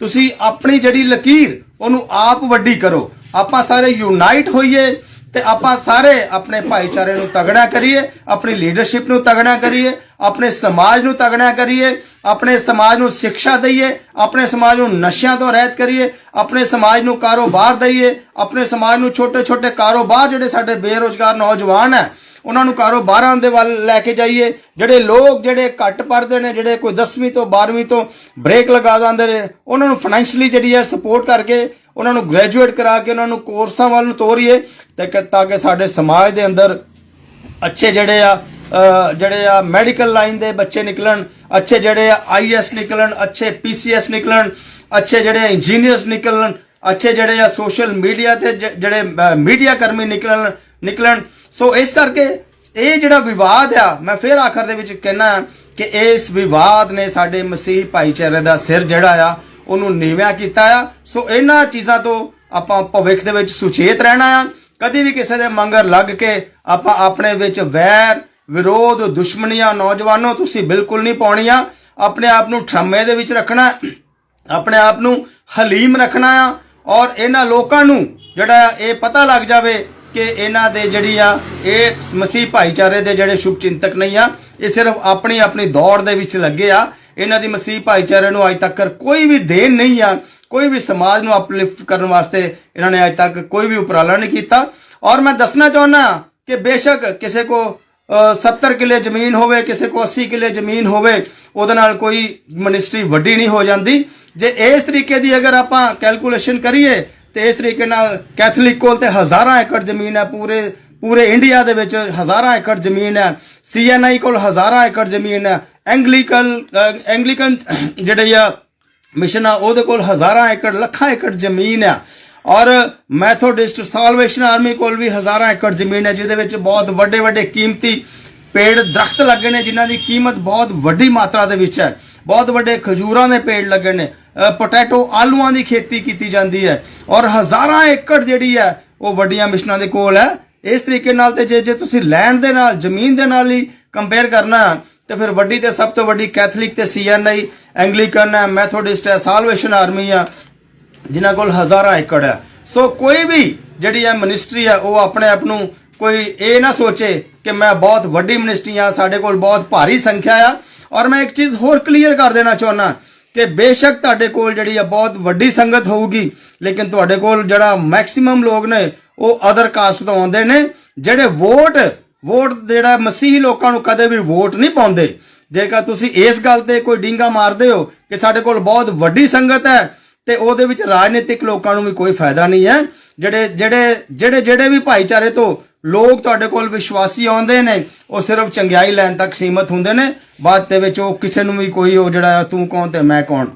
A: ਤੁਸੀਂ ਆਪਣੀ ਜਿਹੜੀ ਲਕੀਰ, ਉਹਨੂੰ ਆਪ ਵੱਡੀ ਕਰੋ। ਆਪਾਂ ਸਾਰੇ ਯੂਨਾਈਟ ਹੋਈਏ। ਤੇ ਆਪਾਂ ਸਾਰੇ ਆਪਣੇ ਭਾਈਚਾਰੇ ਨੂੰ ਤਗੜਾ ਕਰੀਏ, ਆਪਣੀ ਲੀਡਰਸ਼ਿਪ ਨੂੰ ਤਗੜਾ ਕਰੀਏ, ਆਪਣੇ ਸਮਾਜ ਨੂੰ ਤਗੜਾ ਕਰੀਏ, ਆਪਣੇ ਸਮਾਜ ਨੂੰ ਸਿੱਖਿਆ ਦਈਏ, ਆਪਣੇ ਸਮਾਜ ਨੂੰ ਨਸ਼ਿਆਂ ਤੋਂ ਰਹਿਤ ਕਰੀਏ, ਆਪਣੇ ਸਮਾਜ ਨੂੰ ਕਾਰੋਬਾਰ ਦਈਏ, ਆਪਣੇ ਸਮਾਜ ਨੂੰ ਛੋਟੇ ਛੋਟੇ ਕਾਰੋਬਾਰ ਜਿਹੜੇ ਸਾਡੇ ਬੇਰੋਜ਼ਗਾਰ ਨੌਜਵਾਨ ਹੈ, ਉਹਨਾਂ ਨੂੰ ਕਾਰੋਬਾਰਾਂ ਦੇ ਵੱਲ ਲੈ ਕੇ ਜਾਈਏ, ਜਿਹੜੇ ਲੋਕ ਜਿਹੜੇ ਘੱਟ ਪੜ੍ਹਦੇ ਨੇ, ਜਿਹੜੇ ਕੋਈ 10ਵੀਂ ਤੋਂ 12ਵੀਂ ਤੋਂ ਬ੍ਰੇਕ ਲਗਾ ਜਾਂਦੇ ਨੇ, ਉਹਨਾਂ ਨੂੰ ਫਾਈਨੈਂਸ਼ਲੀ ਜਿਹੜੀ ਹੈ ਸਪੋਰਟ ਕਰਕੇ ਉਹਨਾਂ ਨੂੰ ਗ੍ਰੈਜੂਏਟ ਕਰਾ ਕੇ ਉਹਨਾਂ ਨੂੰ ਕੋਰਸਾਂ ਵੱਲ ਨੂੰ ਤੋਰੀਏ ਤੇ ਤਾਂ ਕਿ ਸਾਡੇ ਸਮਾਜ ਦੇ ਅੰਦਰ ਅੱਛੇ ਜਿਹੜੇ ਆ ਜਿਹੜੇ ਆ ਮੈਡੀਕਲ ਲਾਈਨ ਦੇ ਬੱਚੇ ਨਿਕਲਣ, ਅੱਛੇ ਜਿਹੜੇ ਆ ਆਈਐਸ ਨਿਕਲਣ, ਅੱਛੇ ਪੀਸੀਐਸ ਨਿਕਲਣ, ਅੱਛੇ ਜਿਹੜੇ ਇੰਜੀਨੀਅਰਸ ਨਿਕਲਣ, ਅੱਛੇ ਜਿਹੜੇ ਆ ਸੋਸ਼ਲ ਮੀਡੀਆ ਤੇ ਜਿਹੜੇ ਮੀਡੀਆ ਕਰਮੀ ਨਿਕਲਣ ਨਿਕਲਣ। ਸੋ ਇਸ ਕਰਕੇ ਇਹ ਜਿਹੜਾ ਵਿਵਾਦ ਆ, ਮੈਂ ਫਿਰ ਆਖਰ ਦੇ ਵਿੱਚ ਕਹਿਣਾ ਕਿ ਇਸ ਵਿਵਾਦ ਨੇ ਸਾਡੇ ਮਸੀਹ ਭਾਈਚਾਰੇ ਦਾ ਸਿਰ ਜਿਹੜਾ ਆ ਉਹਨੂੰ ਨੀਵਿਆਂ ਕੀਤਾ ਆ। ਸੋ ਇਹਨਾਂ ਚੀਜ਼ਾਂ ਤੋਂ ਆਪਾਂ ਭਵਿੱਖ ਦੇ ਵਿੱਚ ਸੁਚੇਤ ਰਹਿਣਾ ਆ। ਕਦੇ ਵੀ ਕਿਸੇ ਦੇ ਮੰਗਰ ਲੱਗ ਕੇ ਆਪਾਂ ਆਪਣੇ ਵਿੱਚ ਵੈਰ, ਵਿਰੋਧ, ਦੁਸ਼ਮਣੀਆਂ ਨੌਜਵਾਨੋ ਤੁਸੀਂ ਬਿਲਕੁਲ ਨਹੀਂ ਪਾਉਣੀਆਂ। ਆਪਣੇ ਆਪ ਨੂੰ ਠਰਮੇ ਦੇ ਵਿੱਚ ਰੱਖਣਾ, ਆਪਣੇ ਆਪ ਨੂੰ ਹਲੀਮ ਰੱਖਣਾ ਆ। ਔਰ ਇਹਨਾਂ ਲੋਕਾਂ ਨੂੰ ਜਿਹੜਾ ਇਹ ਪਤਾ ਲੱਗ ਜਾਵੇ ਕਿ ਇਹਨਾਂ ਦੇ ਜਿਹੜੀ ਆ, ਇਹ ਮਸੀਹ ਭਾਈਚਾਰੇ ਦੇ ਜਿਹੜੇ ਸ਼ੁਭ ਚਿੰਤਕ ਨਹੀਂ ਆ, ਇਹ ਸਿਰਫ ਆਪਣੀ ਆਪਣੀ ਦੌੜ ਦੇ ਵਿੱਚ ਲੱਗੇ ਆ। ਇਹਨਾਂ ਦੀ ਮਸੀਹ ਭਾਈਚਾਰੇ ਨੂੰ ਅਜ ਤੱਕ ਕੋਈ ਵੀ ਦੇਣ ਨਹੀਂ ਆ ਕੋਈ ਵੀ ਸਮਾਜ ਨੂੰ ਅਪਲਿਫਟ ਕਰਨ ਵਾਸਤੇ ਇਹਨਾਂ ਨੇ ਅਜ ਤੱਕ ਕੋਈ ਵੀ ਉਪਰਾਲਾ ਨਹੀਂ ਕੀਤਾ। ਔਰ ਮੈਂ ਦੱਸਣਾ ਚਾਹੁੰਦਾ ਕਿ ਬੇਸ਼ੱਕ ਕਿਸੇ ਕੋ ਅ, 70 ਕਿੱਲੇ ਜ਼ਮੀਨ ਹੋਵੇ ਕਿਸੇ ਕੋ 80 ਕਿੱਲੇ ਜ਼ਮੀਨ ਹੋਵੇ ਉਹਦੇ ਨਾਲ ਕੋਈ ਮਿਨਿਸਟਰੀ ਵੱਡੀ ਨਹੀਂ ਹੋ ਜਾਂਦੀ। ਜੇ ਇਸ ਤਰੀਕੇ ਦੀ ਅਗਰ ਆਪਾਂ ਕੈਲਕੂਲੇਸ਼ਨ ਕਰੀਏ ਤੇ ਇਸ ਤਰੀਕੇ ਨਾਲ ਕੈਥੋਲਿਕ ਕੋਲ ਤੇ ਹਜ਼ਾਰਾਂ ਏਕੜ ਜ਼ਮੀਨ ਹੈ ਪੂਰੇ ਪੂਰੇ ਇੰਡੀਆ ਦੇ ਵਿੱਚ ਹਜ਼ਾਰਾਂ ਏਕੜ ਜ਼ਮੀਨ ਹੈ। ਸੀਐਨਆਈ ਕੋਲ ਹਜ਼ਾਰਾਂ ਏਕੜ ਜ਼ਮੀਨ ਹੈ। ਐਂਗਲੀਕਨ ਐਂਗਲੀਕਨ ਜਿਹੜੇ ਆ ਮਿਸ਼ਨ ਆ, ਉਹਦੇ ਕੋਲ ਹਜ਼ਾਰਾਂ ਏਕੜ, ਲੱਖਾਂ ਏਕੜ ਜ਼ਮੀਨ ਆ ਔਰ ਮੈਥੋਡਿਸਟ ਸਾਲਵੇਸ਼ਨ ਆਰਮੀ ਕੋਲ ਵੀ ਹਜ਼ਾਰਾਂ ਏਕੜ ਜ਼ਮੀਨ ਹੈ, ਜਿਹਦੇ ਵਿੱਚ ਬਹੁਤ ਵੱਡੇ ਵੱਡੇ ਕੀਮਤੀ ਪੇੜ, ਦਰਖਤ ਲੱਗੇ ਨੇ, ਜਿਨ੍ਹਾਂ ਦੀ ਕੀਮਤ ਬਹੁਤ ਵੱਡੀ ਮਾਤਰਾ ਦੇ ਵਿੱਚ ਹੈ। ਬਹੁਤ ਵੱਡੇ ਖਜੂਰਾਂ ਦੇ ਪੇੜ ਲੱਗੇ ਨੇ। ਪੋਟੈਟੋ ਆਲੂਆਂ ਦੀ ਖੇਤੀ ਕੀਤੀ ਜਾਂਦੀ ਹੈ। ਔਰ ਹਜ਼ਾਰਾਂ ਏਕੜ ਜਿਹੜੀ ਹੈ, ਉਹ ਵੱਡੀਆਂ ਮਿਸ਼ਨਾਂ ਦੇ ਕੋਲ ਹੈ। ਇਸ ਤਰੀਕੇ ਨਾਲ ਤੇ ਜੇ ਜੇ ਤੁਸੀਂ ਲੈਂਡ ਦੇ ਨਾਲ ਜ਼ਮੀਨ ਦੇ ਨਾਲ ਹੀ ਕੰਪੇਅਰ ਕਰਨਾ ਹੈ, ਤੇ ਫਿਰ ਵੱਡੀ ਤੇ ਸਭ ਤੋਂ ਵੱਡੀ ਕੈਥੋਲਿਕ ਤੇ ਸੀਐਨਆਈ ਐਂਗਲੀਕਨ ਹੈ ਮੈਥੋਡਿਸਟ ਹੈ ਸਾਲਵੇਸ਼ਨ ਆਰਮੀ ਆ ਜਿਨ੍ਹਾਂ ਕੋਲ ਹਜ਼ਾਰਾਂ ਏਕੜ ਹੈ। ਸੋ ਕੋਈ ਵੀ ਜਿਹੜੀ ਹੈ ਮਿਨਿਸਟਰੀ ਹੈ ਉਹ ਆਪਣੇ ਆਪ ਨੂੰ ਕੋਈ ਇਹ ਨਾ ਸੋਚੇ ਕਿ ਮੈਂ ਬਹੁਤ ਵੱਡੀ ਮਿਨਿਸਟਰੀ ਆ ਸਾਡੇ ਕੋਲ ਬਹੁਤ ਭਾਰੀ ਸੰਖਿਆ ਆ। ਔਰ ਮੈਂ ਇੱਕ ਚੀਜ਼ ਹੋਰ ਕਲੀਅਰ ਕਰ ਦੇਣਾ ਚਾਹੁੰਦਾ ਕਿ ਬੇਸ਼ੱਕ ਤੁਹਾਡੇ ਕੋਲ ਜਿਹੜੀ ਆ ਬਹੁਤ ਵੱਡੀ ਸੰਗਤ ਹੋਊਗੀ ਲੇਕਿਨ ਤੁਹਾਡੇ ਕੋਲ ਜਿਹੜਾ ਮੈਕਸਿਮਮ ਲੋਕ ਨੇ ਉਹ ਅਦਰ ਕਾਸਟ ਤੋਂ ਆਉਂਦੇ ਨੇ, ਜਿਹੜੇ ਵੋਟ ਵੋਟ ਜਿਹੜਾ ਮਸੀਹੀ ਲੋਕਾਂ ਨੂੰ ਕਦੇ ਵੀ ਵੋਟ ਨਹੀਂ ਪਾਉਂਦੇ। ਜੇਕਰ ਤੁਸੀਂ ਇਸ ਗੱਲ ਤੇ ਕੋਈ ਡਿੰਗਾ ਮਾਰਦੇ ਹੋ ਕਿ ਸਾਡੇ ਕੋਲ ਬਹੁਤ ਵੱਡੀ ਸੰਗਤ ਹੈ, ਤੇ ਉਹਦੇ ਵਿੱਚ ਰਾਜਨੀਤਿਕ ਲੋਕਾਂ ਨੂੰ ਵੀ ਕੋਈ ਫਾਇਦਾ ਨਹੀਂ ਹੈ। ਜਿਹੜੇ ਜਿਹੜੇ ਜਿਹੜੇ ਜਿਹੜੇ ਵੀ ਭਾਈਚਾਰੇ ਤੋਂ ਲੋਕ ਤੁਹਾਡੇ ਕੋਲ ਵਿਸ਼ਵਾਸੀ ਆਉਂਦੇ ਨੇ, ਉਹ ਸਿਰਫ ਚੰਗਿਆਈ ਲੈਣ ਤੱਕ ਸੀਮਤ ਹੁੰਦੇ ਨੇ। ਬਾਅਦ ਦੇ ਵਿੱਚ ਉਹ ਕਿਸੇ ਨੂੰ ਵੀ ਕੋਈ ਉਹ ਜਿਹੜਾ ਤੂੰ ਕੌਣ ਤੇ ਮੈਂ ਕੌਣ।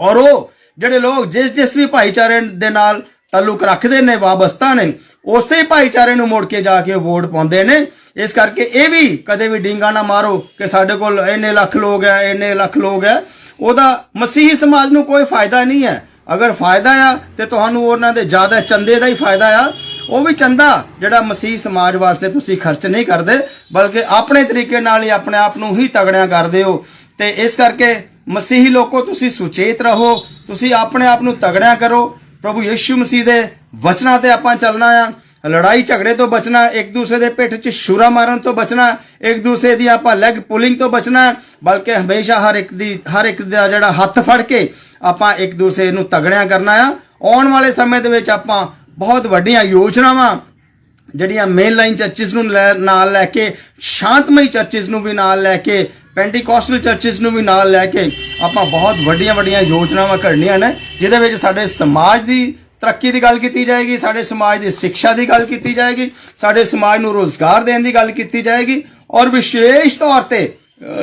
A: ਔਰ ਉਹ ਜਿਹੜੇ ਲੋਕ ਜਿਸ ਜਿਸ ਵੀ ਭਾਈਚਾਰੇ ਦੇ ਨਾਲ ਤਾਲੁਕ ਰੱਖਦੇ ਨੇ, ਵਾਬਸਤਾ ਨੇ। ਉਸੇ ਭਾਈਚਾਰੇ ਨੂੰ ਮੁੜ ਕੇ ਜਾ ਕੇ ਵੋਟ ਪਾਉਂਦੇ ਨੇ। ਇਸ ਕਰਕੇ ਇਹ ਵੀ ਕਦੇ ਵੀ ਡਿੰਗਾ ਨਾ ਮਾਰੋ ਕਿ ਸਾਡੇ ਕੋਲ ਇੰਨੇ ਲੱਖ ਲੋਕ ਹੈ, ਇੰਨੇ ਲੱਖ ਲੋਕ ਹੈ। ਉਹਦਾ ਮਸੀਹੀ ਸਮਾਜ ਨੂੰ ਕੋਈ ਫਾਇਦਾ ਨਹੀਂ ਹੈ। ਅਗਰ ਫਾਇਦਾ ਆ ਤੇ ਤੁਹਾਨੂੰ ਉਹਨਾਂ ਦੇ ਜ਼ਿਆਦਾ ਚੰਦੇ ਦਾ ਹੀ ਫਾਇਦਾ ਆ। ਉਹ ਵੀ ਚੰਦਾ ਜਿਹੜਾ ਮਸੀਹ ਸਮਾਜ ਵਾਸਤੇ ਤੁਸੀਂ ਖਰਚ ਨਹੀਂ ਕਰਦੇ, ਬਲਕਿ ਆਪਣੇ ਤਰੀਕੇ ਨਾਲ ਹੀ ਆਪਣੇ ਆਪ ਨੂੰ ਹੀ ਤਗੜਿਆ ਕਰਦੇ ਹੋ। ਤੇ ਇਸ ਕਰਕੇ ਮਸੀਹੀ ਲੋਕੋ ਤੁਸੀਂ ਸੁਚੇਤ ਰਹੋ, ਤੁਸੀਂ ਆਪਣੇ ਆਪ ਨੂੰ ਤਗੜਿਆ ਕਰੋ। ਪ੍ਰਭੂ ਯੀਸ਼ੂ ਮਸੀਹ ਦੇ ਵਚਨਾਂ ਤੇ ਆਪਾਂ ਚੱਲਣਾ ਆ। ਲੜਾਈ ਝਗੜੇ ਤੋਂ ਬਚਣਾ, ਇੱਕ ਦੂਸਰੇ ਦੇ ਪਿੱਠ 'ਚ ਛੁਰਾ ਮਾਰਨ ਤੋਂ ਬਚਣਾ, ਇੱਕ ਦੂਸਰੇ ਦੀ ਆਪਾਂ ਲੈਗ ਪੁਲਿੰਗ ਤੋਂ ਬਚਣਾ, ਬਲਕਿ ਹਮੇਸ਼ਾ ਹਰ ਇੱਕ ਦੀ, ਹਰ ਇੱਕ ਦਾ ਜਿਹੜਾ ਹੱਥ ਫੜ ਕੇ ਆਪਾਂ ਇੱਕ ਦੂਸਰੇ ਨੂੰ ਤਗੜਿਆਂ ਕਰਨਾ ਆ। ਆਉਣ ਵਾਲੇ ਸਮੇਂ ਦੇ ਵਿੱਚ ਆਪਾਂ ਬਹੁਤ ਵੱਡੀਆਂ ਯੋਜਨਾਵਾਂ, ਜਿਹੜੀਆਂ ਮੇਨ ਲਾਈਨ ਚਰਚਿਸ ਨੂੰ ਲੈ- ਨਾਲ ਲੈ ਕੇ, ਸ਼ਾਂਤਮਈ ਚਰਚਿਸ ਨੂੰ ਵੀ ਨਾਲ ਲੈ ਕੇ ਪੈਂਟੀਕੋਸਟਲ ਚਰਚਿਸ ਨੂੰ ਵੀ ਨਾਲ ਲੈ ਕੇ ਆਪਾਂ ਬਹੁਤ ਵੱਡੀਆਂ ਵੱਡੀਆਂ ਯੋਜਨਾਵਾਂ ਘੜਨੀਆਂ ਨੇ, ਜਿਹਦੇ ਵਿੱਚ ਸਾਡੇ ਸਮਾਜ ਦੀ ਤਰੱਕੀ ਦੀ ਗੱਲ ਕੀਤੀ ਜਾਏਗੀ, ਸਾਡੇ ਸਮਾਜ ਦੀ ਸਿੱਖਿਆ ਦੀ ਗੱਲ ਕੀਤੀ ਜਾਏਗੀ, ਸਾਡੇ ਸਮਾਜ ਨੂੰ ਰੋਜ਼ਗਾਰ ਦੇਣ ਦੀ ਗੱਲ ਕੀਤੀ ਜਾਏਗੀ, ਔਰ ਵਿਸ਼ੇਸ਼ ਤੌਰ ਤੇ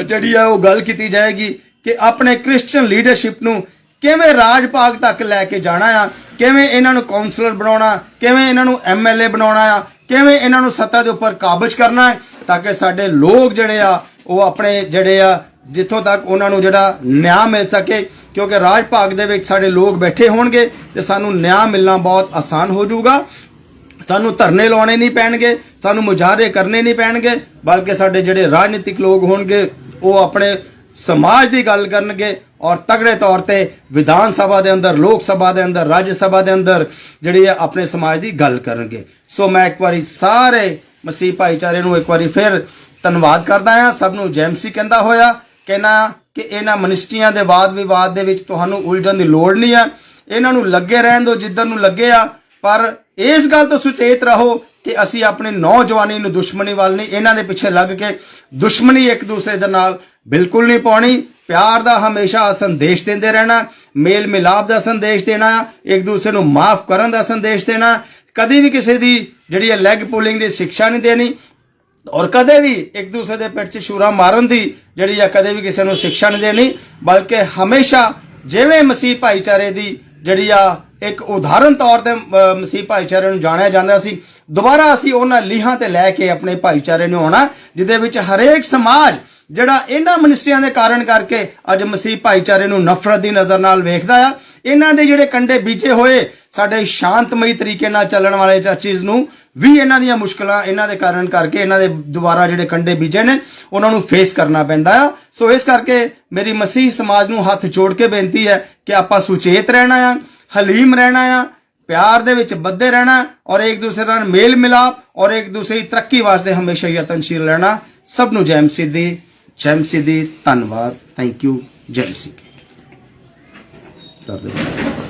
A: ਜਿਹੜੀ ਆ ਉਹ ਗੱਲ ਕੀਤੀ ਜਾਏਗੀ ਕਿ ਆਪਣੇ ਕ੍ਰਿਸਚੀਅਨ ਲੀਡਰਸ਼ਿਪ ਨੂੰ ਕਿਵੇਂ ਰਾਜ ਭਾਗ ਤੱਕ ਲੈ ਕੇ ਜਾਣਾ ਆ, ਕਿਵੇਂ ਇਹਨਾਂ ਨੂੰ ਕਾਉਂਸਲਰ ਬਣਾਉਣਾ, ਕਿਵੇਂ ਇਹਨਾਂ ਨੂੰ ਐਮਐਲਏ ਬਣਾਉਣਾ ਆ, ਕਿਵੇਂ ਇਹਨਾਂ ਨੂੰ ਸੱਤਾ ਦੇ ਉੱਪਰ ਕਾਬਜ ਕਰਨਾ ਹੈ, ਤਾਂ ਕਿ ਸਾਡੇ ਲੋਕ ਜਿਹੜੇ ਆ ਉਹ ਆਪਣੇ ਜਿਹੜੇ ਆ, ਜਿੱਥੋਂ ਤੱਕ ਉਹਨਾਂ ਨੂੰ ਜਿਹੜਾ ਨਿਆਂ ਮਿਲ ਸਕੇ, ਕਿਉਂਕਿ ਰਾਜ ਭਾਗ ਦੇ ਵਿੱਚ ਸਾਡੇ ਲੋਕ ਬੈਠੇ ਹੋਣਗੇ ਤੇ ਸਾਨੂੰ ਨਿਆਂ ਮਿਲਣਾ ਬਹੁਤ ਆਸਾਨ ਹੋ ਜਾਊਗਾ। ਸਾਨੂੰ ਧਰਨੇ ਲਾਉਣੇ ਨਹੀਂ ਪੈਣਗੇ, ਸਾਨੂੰ ਮੁਜ਼ਾਹਰੇ ਕਰਨੇ ਨਹੀਂ ਪੈਣਗੇ, ਬਲਕਿ ਸਾਡੇ ਜਿਹੜੇ ਰਾਜਨੀਤਿਕ ਲੋਕ ਹੋਣਗੇ, ਉਹ ਆਪਣੇ ਸਮਾਜ ਦੀ ਗੱਲ ਕਰਨਗੇ ਔਰ ਤਗੜੇ ਤੌਰ ਤੇ ਵਿਧਾਨ ਸਭਾ ਦੇ ਅੰਦਰ, ਲੋਕ ਸਭਾ ਦੇ ਅੰਦਰ, ਰਾਜ ਸਭਾ ਦੇ ਅੰਦਰ ਜਿਹੜੀ ਹੈ ਆਪਣੇ ਸਮਾਜ ਦੀ ਗੱਲ ਕਰਨਗੇ। ਸੋ ਮੈਂ ਇੱਕ ਵਾਰੀ ਸਾਰੇ ਮਸੀਹ ਭਾਈਚਾਰੇ ਨੂੰ ਇੱਕ ਵਾਰੀ ਫਿਰ ਧੰਨਵਾਦ ਕਰਦਾ ਹਾਂ। ਸਭ ਨੂੰ ਜੈਮਸੀ ਕਹਿੰਦਾ ਹੋਇਆ ਕਹਿਣਾ ਕਿ ਇਹਨਾਂ ਮਨਿਸਟਰੀਆਂ ਦੇ ਵਾਦ ਵਿਵਾਦ ਦੇ ਵਿੱਚ ਤੁਹਾਨੂੰ ਉਲਝਣ ਦੀ ਲੋੜ ਨਹੀਂ ਹੈ। ਇਹਨਾਂ ਨੂੰ ਲੱਗੇ ਰਹਿਣ ਦਿਓ, ਜਿੱਧਰ ਨੂੰ ਲੱਗੇ ਆ। ਪਰ ਇਸ ਗੱਲ ਤੋਂ ਸੁਚੇਤ ਰਹੋ ਕਿ ਅਸੀਂ ਆਪਣੇ ਨੌਜਵਾਨੀ ਨੂੰ ਦੁਸ਼ਮਣੀ ਵੱਲ ਨਹੀਂ, ਇਹਨਾਂ ਦੇ ਪਿੱਛੇ ਲੱਗ ਕੇ ਦੁਸ਼ਮਣੀ ਇੱਕ ਦੂਸਰੇ ਦੇ ਨਾਲ ਬਿਲਕੁਲ ਨਹੀਂ ਪਾਉਣੀ। ਪਿਆਰ ਦਾ ਹਮੇਸ਼ਾ ਸੰਦੇਸ਼ ਦਿੰਦੇ ਰਹਿਣਾ ਮੇਲ ਮਿਲਾਪ ਦਾ ਸੰਦੇਸ਼ ਦੇਣਾ, ਇੱਕ ਦੂਸਰੇ ਨੂੰ ਮਾਫ ਕਰਨ ਦਾ ਸੰਦੇਸ਼ ਦੇਣਾ। ਕਦੀ ਵੀ ਕਿਸੇ ਦੀ ਜਿਹੜੀ ਹੈ ਲੈਗ ਪੁਲਿੰਗ ਦੀ ਸਿੱਖਿਆ ਨਹੀਂ ਦੇਣੀ ਔਰ ਕਦੇ ਵੀ ਇੱਕ ਦੂਸਰੇ ਦੇ ਪਿੱਠ 'ਚ ਸ਼ੂਰਾ ਮਾਰਨ ਦੀ ਜਿਹੜੀ ਆ ਕਦੇ ਵੀ ਕਿਸੇ ਨੂੰ ਸਿੱਖਿਆ ਨਹੀਂ ਦੇਣੀ, ਬਲਕਿ ਹਮੇਸ਼ਾ ਜਿਵੇਂ ਮਸੀਹ ਭਾਈਚਾਰੇ ਦੀ ਜਿਹੜੀ ਆ ਇੱਕ ਉਦਾਹਰਨ ਤੌਰ ਤੇ ਮਸੀਹ ਭਾਈਚਾਰੇ ਨੂੰ ਜਾਣਿਆ ਜਾਂਦਾ ਸੀ, ਦੁਬਾਰਾ ਅਸੀਂ ਉਹਨਾਂ ਲੀਹਾਂ ਤੇ ਲੈ ਕੇ ਆਪਣੇ ਭਾਈਚਾਰੇ ਨੂੰ ਆਉਣਾ, ਜਿਹਦੇ ਵਿੱਚ ਹਰੇਕ ਸਮਾਜ ਜਿਹੜਾ ਇਹਨਾਂ ਮਨਿਸਟਰੀਆਂ ਦੇ ਕਾਰਨ ਕਰਕੇ ਅੱਜ ਮਸੀਹ ਭਾਈਚਾਰੇ ਨੂੰ ਨਫ਼ਰਤ ਦੀ ਨਜ਼ਰ ਨਾਲ ਵੇਖਦਾ ਆ, ਇਹਨਾਂ ਦੇ ਜਿਹੜੇ ਕੰਡੇ ਬੀਜੇ ਹੋਏ ਸਾਡੇ ਸ਼ਾਂਤਮਈ ਤਰੀਕੇ ਨਾਲ ਚੱਲਣ ਵਾਲੇ ਚੀਜ਼ ਨੂੰ ਵੀ ਇਹਨਾਂ ਦੀਆਂ ਮੁਸ਼ਕਲਾਂ ਇਹਨਾਂ ਦੇ ਕਾਰਨ ਕਰਕੇ ਇਹਨਾਂ ਦੇ ਦੁਬਾਰਾ ਜਿਹੜੇ ਕੰਡੇ ਬੀਜੇ ਨੇ, ਉਹਨਾਂ ਨੂੰ ਫੇਸ ਕਰਨਾ ਪੈਂਦਾ ਆ। ਸੋ ਇਸ ਕਰਕੇ ਮੇਰੀ ਮਸੀਹ ਸਮਾਜ ਨੂੰ ਹੱਥ ਜੋੜ ਕੇ ਬੇਨਤੀ ਹੈ ਕਿ ਆਪਾਂ ਸੁਚੇਤ ਰਹਿਣਾ ਆ, ਹਲੀਮ ਰਹਿਣਾ ਆ, ਪਿਆਰ ਦੇ ਵਿੱਚ ਬੱਧੇ ਰਹਿਣਾ, ਔਰ ਇੱਕ ਦੂਸਰੇ ਨਾਲ ਮੇਲ ਮਿਲਾਪ, ਔਰ ਇੱਕ ਦੂਸਰੇ ਦੀ ਤਰੱਕੀ ਵਾਸਤੇ ਹਮੇਸ਼ਾ ਯਤਨਸ਼ੀਲ ਰਹਿਣਾ। ਸਭ ਨੂੰ ਜੈਮ ਸਿੱਧੀ ਜੈਮ ਸਿੱਧੀ ਧੰਨਵਾਦ। ਥੈਂਕ ਯੂ ਜੈਮ ਸਿੱਧੀ ਕਰ ਦਿਓ।